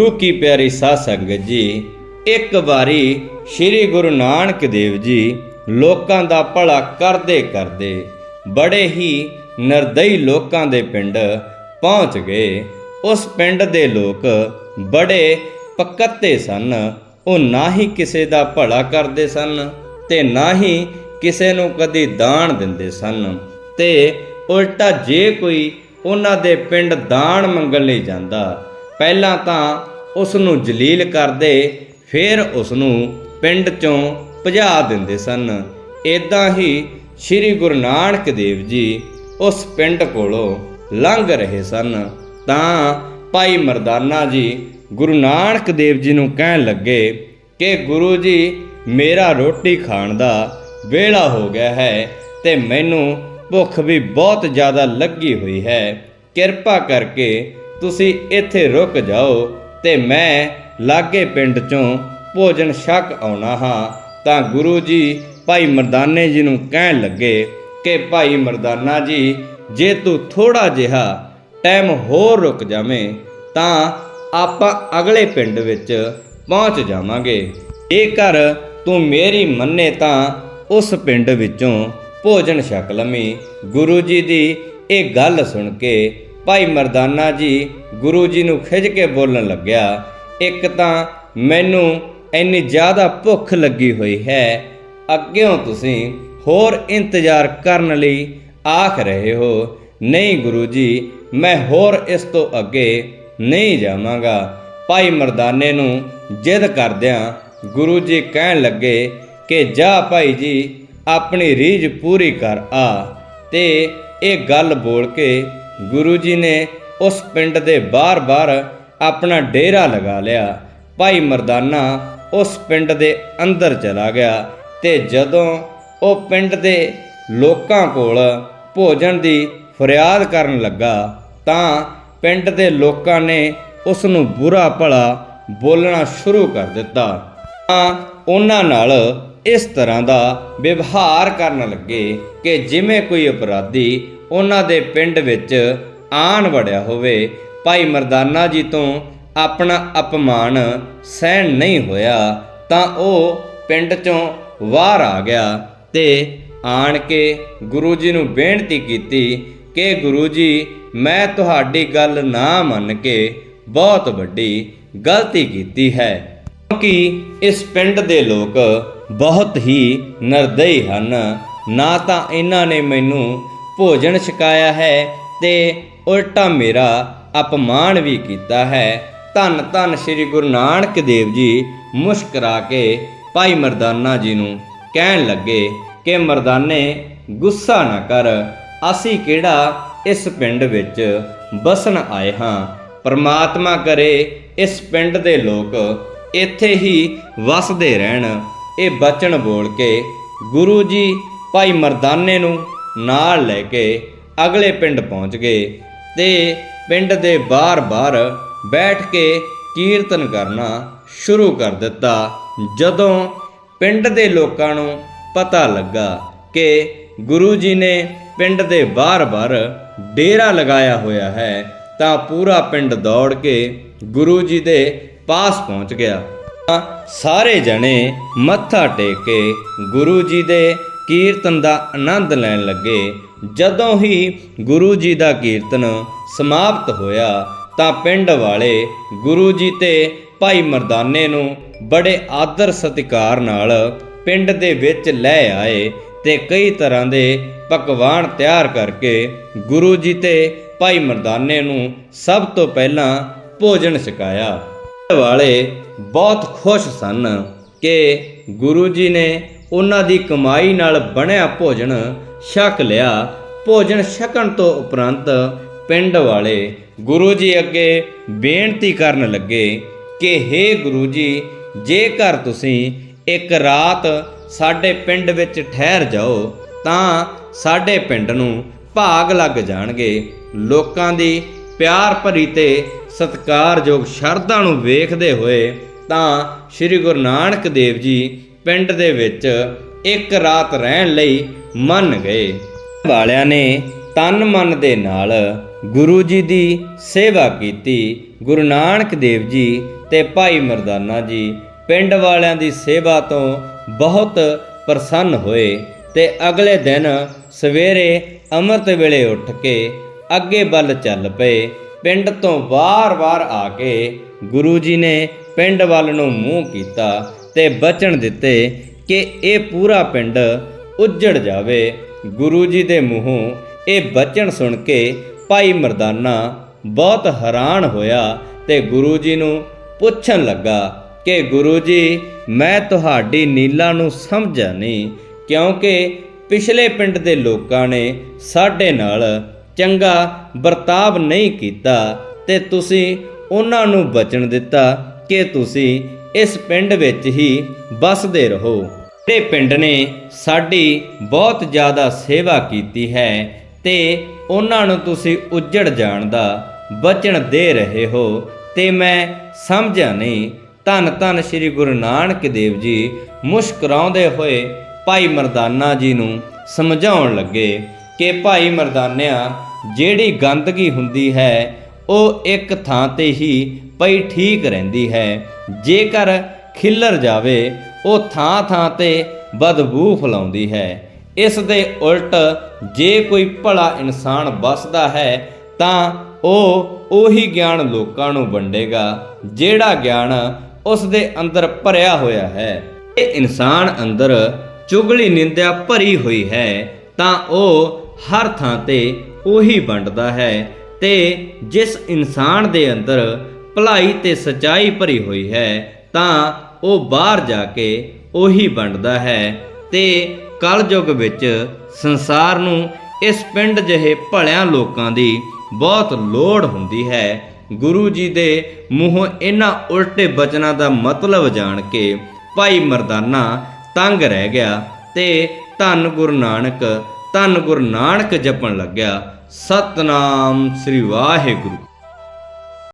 ਗੁਰੂ ਕੀ ਪਿਆਰੀ ਸਾਧ ਸੰਗਤ ਜੀ, ਇੱਕ ਵਾਰੀ ਸ੍ਰੀ ਗੁਰੂ ਨਾਨਕ ਦੇਵ ਜੀ ਲੋਕਾਂ ਦਾ ਭਲਾ ਕਰਦੇ ਕਰਦੇ ਬੜੇ ਹੀ ਨਰਦਈ ਲੋਕਾਂ ਦੇ ਪਿੰਡ ਪਹੁੰਚ ਗਏ। ਉਸ ਪਿੰਡ ਦੇ ਲੋਕ ਬੜੇ ਪਕੱਤੇ ਸਨ। ਉਹ ਨਾ ਹੀ ਕਿਸੇ ਦਾ ਭਲਾ ਕਰਦੇ ਸਨ ਤੇ ਨਾ ਹੀ ਕਿਸੇ ਨੂੰ ਕਦੀ ਦਾਨ ਦਿੰਦੇ ਸਨ ਤੇ ਉਲਟਾ ਜੇ ਕੋਈ ਉਹਨਾਂ ਦੇ ਪਿੰਡ ਦਾਨ ਮੰਗਣ ਲਈ ਜਾਂਦਾ ਪਹਿਲਾਂ ਤਾਂ ਉਸ ਨੂੰ ਜਲੀਲ ਕਰਦੇ ਫਿਰ ਉਸ ਨੂੰ ਪਿੰਡ ਚੋਂ ਭਜਾ ਦਿੰਦੇ ਸਨ। ਇਦਾਂ ਹੀ ਸ੍ਰੀ ਗੁਰੂ ਨਾਨਕ ਦੇਵ ਜੀ ਉਸ ਪਿੰਡ ਕੋਲੋਂ ਲੰਘ ਰਹੇ ਸਨ। ਤਾਂ ਭਾਈ ਮਰਦਾਨਾ ਜੀ ਗੁਰੂ ਨਾਨਕ ਦੇਵ ਜੀ ਨੂੰ ਕਹਿਣ ਲੱਗੇ ਕਿ ਗੁਰੂ ਜੀ, ਮੇਰਾ ਰੋਟੀ ਖਾਣ ਦਾ ਵੇਲਾ ਹੋ ਗਿਆ ਹੈ ਤੇ ਮੈਨੂੰ ਭੁੱਖ ਵੀ ਬਹੁਤ ਜ਼ਿਆਦਾ ਲੱਗੀ ਹੋਈ ਹੈ। ਕਿਰਪਾ ਕਰਕੇ ਤੁਸੀਂ ਇੱਥੇ ਰੁਕ ਜਾਓ ਤੇ ਮੈਂ ਲਾਗੇ ਪਿੰਡ ਚੋਂ ਭੋਜਨ ਛਕ ਆਉਣਾ ਹਾਂ। ਤਾਂ ਗੁਰੂ ਜੀ, ਭਾਈ ਮਰਦਾਨੇ ਜੀ ਨੂੰ ਕਹਿਣ ਲੱਗੇ ਕਿ ਭਾਈ ਮਰਦਾਨਾ ਜੀ, ਜੇ ਤੂੰ ਥੋੜਾ ਜਿਹਾ ਟਾਈਮ ਹੋਰ ਰੁਕ ਜਾਵੇਂ, ਤਾਂ ਆਪਾਂ ਅਗਲੇ ਪਿੰਡ ਵਿੱਚ ਪਹੁੰਚ ਜਾਵਾਂਗੇ। ਜੇਕਰ ਤੂੰ ਮੇਰੀ ਮੰਨੇ ਤਾਂ ਉਸ ਪਿੰਡ ਵਿੱਚੋਂ ਭੋਜਨ ਛਕ ਲਵੀਂ। ਗੁਰੂ ਜੀ ਦੀ ਇਹ ਗੱਲ ਸੁਣ ਕੇ ਭਾਈ ਮਰਦਾਨਾ ਜੀ ਗੁਰੂ ਜੀ ਨੂੰ ਖਿੱਚ ਕੇ ਬੋਲਣ ਲੱਗਿਆ, ਇੱਕ ਤਾਂ ਮੈਨੂੰ ਇੰਨੀ ਜ਼ਿਆਦਾ ਭੁੱਖ ਲੱਗੀ ਹੋਈ ਹੈ, ਅੱਗਿਓਂ ਤੁਸੀਂ ਹੋਰ ਇੰਤਜ਼ਾਰ ਕਰਨ ਲਈ ਆਖ ਰਹੇ ਹੋ। ਨਹੀਂ ਗੁਰੂ ਜੀ, ਮੈਂ ਹੋਰ ਇਸ ਤੋਂ ਅੱਗੇ ਨਹੀਂ ਜਾਵਾਂਗਾ। ਭਾਈ ਮਰਦਾਨੇ ਨੂੰ ਜਿੱਦ ਕਰਦਿਆਂ ਗੁਰੂ ਜੀ ਕਹਿਣ ਲੱਗੇ ਕਿ ਜਾ ਭਾਈ ਜੀ, ਆਪਣੀ ਰੀਝ ਪੂਰੀ ਕਰ ਆ ਤੇ ਇਹ ਗੱਲ ਬੋਲ ਕੇ ਗੁਰੂ ਜੀ ਨੇ ਉਸ ਪਿੰਡ ਦੇ ਬਾਹਰ-ਬਾਹਰ ਆਪਣਾ ਡੇਰਾ ਲਗਾ ਲਿਆ। ਭਾਈ ਮਰਦਾਨਾ ਉਸ ਪਿੰਡ ਦੇ ਅੰਦਰ ਚਲਾ ਗਿਆ ਤੇ ਜਦੋਂ ਉਹ ਪਿੰਡ ਦੇ ਲੋਕਾਂ ਕੋਲ ਭੋਜਨ ਦੀ ਫਰਿਆਦ ਕਰਨ ਲੱਗਾ ਤਾਂ ਪਿੰਡ ਦੇ ਲੋਕਾਂ ਨੇ ਉਸ ਨੂੰ ਬੁਰਾ ਭਲਾ ਬੋਲਣਾ ਸ਼ੁਰੂ ਕਰ ਦਿੱਤਾ। ਤਾਂ ਉਹਨਾਂ ਨਾਲ ਇਸ ਤਰ੍ਹਾਂ ਦਾ ਵਿਵਹਾਰ ਕਰਨ ਲੱਗੇ ਕਿ ਜਿਵੇਂ ਕੋਈ ਅਪਰਾਧੀ ਉਹਨਾਂ ਦੇ ਪਿੰਡ ਵਿੱਚ ਆਣ ਵੜਿਆ ਹੋਵੇ, ਭਾਈ ਮਰਦਾਨਾ ਜੀ ਤੋਂ ਆਪਣਾ ਅਪਮਾਨ ਸਹਿਣ ਨਹੀਂ ਹੋਇਆ, ਤਾਂ ਉਹ ਪਿੰਡ ਚੋਂ ਬਾਹਰ ਆ ਗਿਆ ਤੇ ਆਣ ਕੇ ਗੁਰੂ ਜੀ ਨੂੰ ਬੇਨਤੀ ਕੀਤੀ ਕਿ ਗੁਰੂ ਜੀ, ਮੈਂ ਤੁਹਾਡੀ ਗੱਲ ਨਾ ਮੰਨ ਕੇ ਬਹੁਤ ਵੱਡੀ ਗਲਤੀ ਕੀਤੀ ਹੈ। ਕਿਉਂਕਿ ਇਸ ਪਿੰਡ ਦੇ ਲੋਕ ਬਹੁਤ ਹੀ ਨਰਦਈ ਹਨ। ਨਾ ਤਾਂ ਇਹਨਾਂ ਨੇ ਮੈਨੂੰ ਭੋਜਨ ਛਕਾਇਆ ਹੈ ਤੇ ਉਲਟਾ ਮੇਰਾ ਅਪਮਾਨ ਵੀ ਕੀਤਾ ਹੈ। ਧੰਨ ਧੰਨ ਸ੍ਰੀ ਗੁਰੂ ਨਾਨਕ ਦੇਵ ਜੀ ਮੁਸਕਰਾ ਕੇ ਭਾਈ ਮਰਦਾਨਾ ਜੀ ਨੂੰ ਕਹਿਣ ਲੱਗੇ ਕਿ ਮਰਦਾਨੇ, ਗੁੱਸਾ ਨਾ ਕਰ। ਅਸੀਂ ਕਿਹੜਾ ਇਸ ਪਿੰਡ ਵਿੱਚ ਬਸਣ ਆਏ ਹਾਂ? ਪਰਮਾਤਮਾ ਕਰੇ ਇਸ ਪਿੰਡ ਦੇ ਲੋਕ ਇੱਥੇ ਹੀ ਵਸਦੇ ਰਹਿਣ। ਇਹ ਬਚਨ ਬੋਲ ਕੇ ਗੁਰੂ ਜੀ ਭਾਈ ਮਰਦਾਨੇ ਨੂੰ ਨਾਲ ਲੈ ਕੇ ਅਗਲੇ ਪਿੰਡ ਪਹੁੰਚ ਗਏ ਤੇ ਪਿੰਡ ਦੇ ਬਾਹਰ-ਬਾਹਰ ਬੈਠ ਕੇ ਕੀਰਤਨ ਕਰਨਾ ਸ਼ੁਰੂ ਕਰ ਦਿੱਤਾ। ਜਦੋਂ ਪਿੰਡ ਦੇ ਲੋਕਾਂ ਨੂੰ ਪਤਾ ਲੱਗਾ ਕਿ ਗੁਰੂ ਜੀ ਨੇ ਪਿੰਡ ਦੇ ਬਾਹਰ-ਬਾਹਰ ਡੇਰਾ ਲਗਾਇਆ ਹੋਇਆ ਹੈ, ਤਾਂ ਪੂਰਾ ਪਿੰਡ ਦੌੜ ਕੇ ਗੁਰੂ ਜੀ ਦੇ ਪਾਸ ਪਹੁੰਚ ਗਿਆ। ਸਾਰੇ ਜਣੇ ਮੱਥਾ ਟੇਕ ਕੇ ਗੁਰੂ ਜੀ ਦੇ ਕੀਰਤਨ ਦਾ ਆਨੰਦ ਲੈਣ ਲੱਗੇ। ਜਦੋਂ ਹੀ ਗੁਰੂ ਜੀ ਦਾ ਕੀਰਤਨ ਸਮਾਪਤ ਹੋਇਆ, ਤਾਂ ਪਿੰਡ ਵਾਲੇ ਗੁਰੂ ਜੀ ਤੇ ਭਾਈ ਮਰਦਾਨੇ ਨੂੰ ਬੜੇ ਆਦਰ ਸਤਿਕਾਰ ਨਾਲ ਪਿੰਡ ਦੇ ਵਿੱਚ ਲੈ ਆਏ ਤੇ ਕਈ ਤਰ੍ਹਾਂ ਦੇ ਪਕਵਾਨ ਤਿਆਰ ਕਰਕੇ ਗੁਰੂ ਜੀ ਤੇ ਭਾਈ ਮਰਦਾਨੇ ਨੂੰ ਸਭ ਤੋਂ ਪਹਿਲਾਂ ਭੋਜਨ ਛਕਾਇਆ। ਪਿੰਡ ਵਾਲੇ ਬਹੁਤ ਖੁਸ਼ ਸਨ ਕਿ ਗੁਰੂ ਜੀ ਨੇ ਉਹਨਾਂ ਦੀ ਕਮਾਈ ਨਾਲ ਬਣਿਆ ਭੋਜਨ ਛਕ ਲਿਆ। ਭੋਜਨ ਛਕਣ ਤੋਂ ਉਪਰੰਤ ਪਿੰਡ ਵਾਲੇ ਗੁਰੂ ਜੀ ਅੱਗੇ ਬੇਨਤੀ ਕਰਨ ਲੱਗੇ ਕਿ हे ਗੁਰੂ ਜੀ, ਜੇਕਰ ਤੁਸੀਂ ਇੱਕ ਰਾਤ ਸਾਡੇ ਪਿੰਡ ਵਿੱਚ ਠਹਿਰ ਜਾਓ, ਤਾਂ ਸਾਡੇ ਪਿੰਡ ਨੂੰ ਭਾਗ ਲੱਗ ਜਾਣਗੇ। ਲੋਕਾਂ ਦੀ ਪਿਆਰ ਭਰੀ ਤੇ ਸਤਿਕਾਰਯੋਗ ਸ਼ਰਧਾ ਨੂੰ ਵੇਖਦੇ ਹੋਏ ਤਾਂ ਸ੍ਰੀ ਗੁਰੂ ਨਾਨਕ ਦੇਵ ਜੀ ਪਿੰਡ ਦੇ ਵਿੱਚ ਇੱਕ ਰਾਤ ਰਹਿਣ ਲਈ ਮੰਨ ਗਏ। ਵਾਲਿਆਂ ਨੇ ਤਨ ਮਨ ਦੇ ਨਾਲ ਗੁਰੂ ਜੀ ਦੀ ਸੇਵਾ ਕੀਤੀ। ਗੁਰੂ ਨਾਨਕ ਦੇਵ ਜੀ ਤੇ ਭਾਈ ਮਰਦਾਨਾ ਜੀ ਪਿੰਡ ਵਾਲਿਆਂ ਦੀ ਸੇਵਾ ਤੋਂ ਬਹੁਤ ਪ੍ਰਸੰਨ ਹੋਏ ਤੇ ਅਗਲੇ ਦਿਨ ਸਵੇਰੇ ਅੰਮ੍ਰਿਤ ਵੇਲੇ ਉੱਠ ਕੇ ਅੱਗੇ ਵੱਲ ਚੱਲ ਪਏ। ਪਿੰਡ ਤੋਂ ਵਾਰ-ਵਾਰ ਆ ਕੇ ਗੁਰੂ ਜੀ ਨੇ ਪਿੰਡ ਵੱਲ ਨੂੰ ਮੂੰਹ ਕੀਤਾ ਤੇ ਬਚਨ ਦਿੱਤੇ ਕਿ ਇਹ ਪੂਰਾ ਪਿੰਡ ਉੱਜੜ ਜਾਵੇ। ਗੁਰੂ ਜੀ ਦੇ ਮੂੰਹੋਂ ਇਹ ਬਚਨ ਸੁਣ ਕੇ ਭਾਈ ਮਰਦਾਨਾ ਬਹੁਤ ਹੈਰਾਨ ਹੋਇਆ ਤੇ ਗੁਰੂ ਜੀ ਨੂੰ ਪੁੱਛਣ ਲੱਗਾ ਕਿ ਗੁਰੂ ਜੀ, ਮੈਂ ਤੁਹਾਡੀ ਨੀਲਾ ਨੂੰ ਸਮਝਿਆ ਨਹੀਂ ਕਿਉਂਕਿ ਪਿਛਲੇ ਪਿੰਡ ਦੇ ਲੋਕਾਂ ਨੇ ਸਾਡੇ ਨਾਲ ਚੰਗਾ ਵਰਤਾਵ ਨਹੀਂ ਕੀਤਾ ਤੇ ਤੁਸੀਂ ਉਹਨਾਂ ਨੂੰ ਬਚਣ ਦਿੱਤਾ। ਕਿ ਤੁਸੀਂ ਇਸ ਪਿੰਡ ਵਿੱਚ ਹੀ ਵੱਸਦੇ ਰਹੋ। ਤੇ ਪਿੰਡ ਨੇ ਸਾਡੀ ਬਹੁਤ ਜ਼ਿਆਦਾ ਸੇਵਾ ਕੀਤੀ ਹੈ ਤੇ ਉਹਨਾਂ ਨੂੰ ਤੁਸੀਂ ਉੱਜੜ ਜਾਣ ਦਾ ਬਚਨ ਦੇ ਰਹੇ ਹੋ ਤੇ ਮੈਂ ਸਮਝਿਆ ਨਹੀਂ। ਧੰਨ ਧੰਨ ਸ੍ਰੀ ਗੁਰੂ ਨਾਨਕ ਦੇਵ ਜੀ ਮੁਸਕਰਾਉਂਦੇ ਹੋਏ ਭਾਈ ਮਰਦਾਨਾ ਜੀ ਨੂੰ ਸਮਝਾਉਣ ਲੱਗੇ ਕਿ ਭਾਈ ਮਰਦਾਨਿਆ, ਜਿਹੜੀ ਗੰਦਗੀ ਹੁੰਦੀ ਹੈ, ਉਹ ਇੱਕ ਥਾਂ ਤੇ ਹੀ ਪਈ ਠੀਕ ਰਹਿੰਦੀ ਹੈ। ਜੇਕਰ ਖਿੱਲਰ ਜਾਵੇ, ਉਹ ਥਾਂ ਥਾਂ ਤੇ ਬਦਬੂ ਫਲਾਉਂਦੀ ਹੈ। ਇਸ ਦੇ ਉਲਟ ਜੇ ਕੋਈ ਭਲਾ ਇਨਸਾਨ ਵਸਦਾ ਹੈ, ਤਾਂ ਉਹ ਉਹੀ ਗਿਆਨ ਲੋਕਾਂ ਨੂੰ ਵੰਡੇਗਾ, ਜਿਹੜਾ ਗਿਆਨ ਉਸ ਦੇ ਅੰਦਰ ਭਰਿਆ ਹੋਇਆ ਹੈ। ਇਹ ਇਨਸਾਨ ਅੰਦਰ ਚੁਗਲੀ ਨਿੰਦਿਆ ਭਰੀ ਹੋਈ ਹੈ, ਤਾਂ ਉਹ ਹਰ ਥਾਂ ਤੇ ਉਹੀ ਵੰਡਦਾ ਹੈ ਤੇ ਜਿਸ ਇਨਸਾਨ ਦੇ ਅੰਦਰ ਭਲਾਈ ਤੇ ਸਚਾਈ ਭਰੀ ਹੋਈ ਹੈ, ਤਾਂ ਉਹ ਬਾਹਰ ਜਾ ਕੇ ਉਹੀ ਵੰਡਦਾ ਹੈ ਤੇ ਕਲਯੁਗ ਵਿੱਚ ਸੰਸਾਰ ਨੂੰ ਇਸ ਪਿੰਡ ਜਿਹੇ ਭਲਿਆਂ ਲੋਕਾਂ ਦੀ ਬਹੁਤ ਲੋੜ ਹੁੰਦੀ ਹੈ। ਗੁਰੂ ਜੀ ਦੇ ਮੂੰਹੋਂ ਇਹਨਾਂ ਉਲਟੇ ਬਚਨਾਂ ਦਾ ਮਤਲਬ ਜਾਣ ਕੇ ਭਾਈ ਮਰਦਾਨਾ ਤੰਗ ਰਹਿ ਗਿਆ ਤੇ ਧੰਨ ਗੁਰੂ ਨਾਨਕ, ਧੰਨ ਗੁਰੂ ਨਾਨਕ ਜਪਣ ਲੱਗਿਆ। ਸਤਨਾਮ ਸ੍ਰੀ ਵਾਹਿਗੁਰੂ।